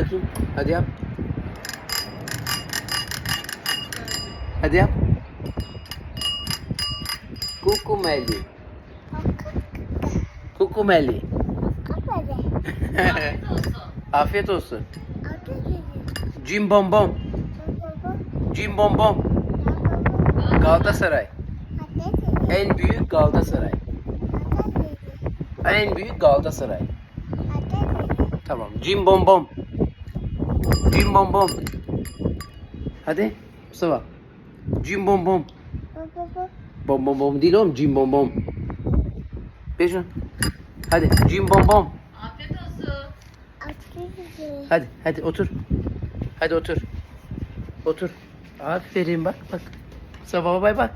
Bakayım. Hadi yap. Hadi yap. Kukumeli. Kukumeli. Afiyet olsun. Cim bom bom. Cim bom bom. Galatasaray. En büyük Galatasaray. En büyük Galatasaray. Tamam. Cim bom bom. Cim bom bom. Hadi. Mustafa. Cim bom bom. Bom bom bom değil oğlum. Cim bom bom. Beşun. Hadi. Cim bom bom. Afiyet olsun. Hadi. Hadi otur. Hadi otur. Otur. Aferin bak bak. Mustafa babaya bak.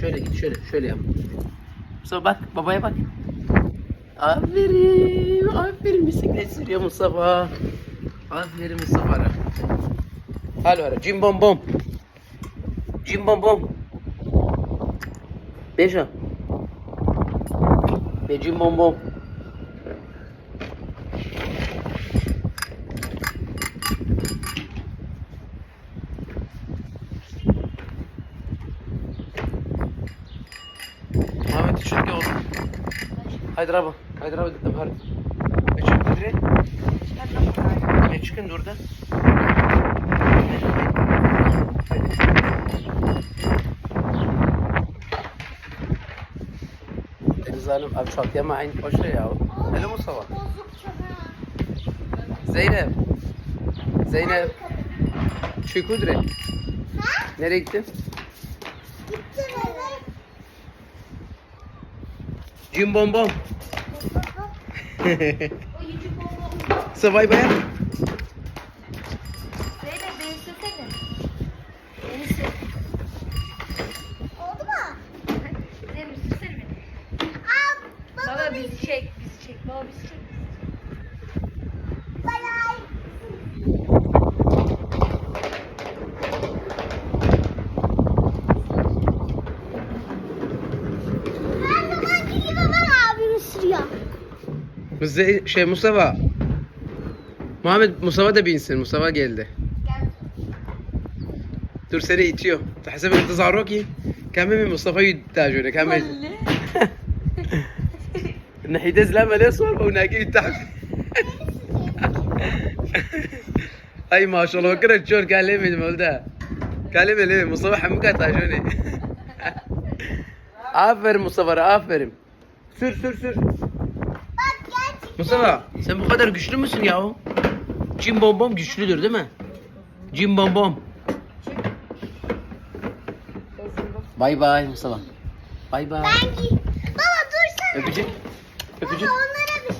Şöyle git şöyle şöyle yap. Mustafa bak babaya bak. Aferin. Aferin bisiklet sürüyor Mustafa. Aferin Mustafa. Halo ara. Cim bom bom. Cim bom bom. Beşo. Ve cim bom bom. Ahmet şuraya oğlum. Haydi araba gittim hadi. Ne çıktı direkt? Ne çıkın? Deniz Hanım abi çatıya aynı koşuyor ya. Öyle Mustafa. Zeynep. Zeynep. Şu Kudret. Nereye gittin? Cim bom bom. Sıvay bayan. Zeynep beni sürsene. Beni sür. Oldu mu? Zeynep sürsene beni. Al. Baba bizi çek, bizi çek. Baba bizi çek. Bay bay. Her zamanki gibi ben abimi sürüyor. Ze- şey Mustafa. Muhammed Mustafa da binsin. Mustafa geldi. Gel. Dur seni itiyor. تحسب انتظاروكي كمل مصطفى يتاجر كمل نحيد زلمه الاصفر وناقي تحت اي ما شاء الله فكرت شلون قال لي من مولده قال لي ليه مصطفى حمك تاجوني aferin Mustafa aferin. Sür sür sür. Mustafa sen bu kadar güçlü müsün yahu? Cim bom bom güçlüdür değil mi? Cim bom bom. Bay bay Mustafa. Bay bay. Ben Baba dur sen. Öpücük. Öpücük. Baba onlara bir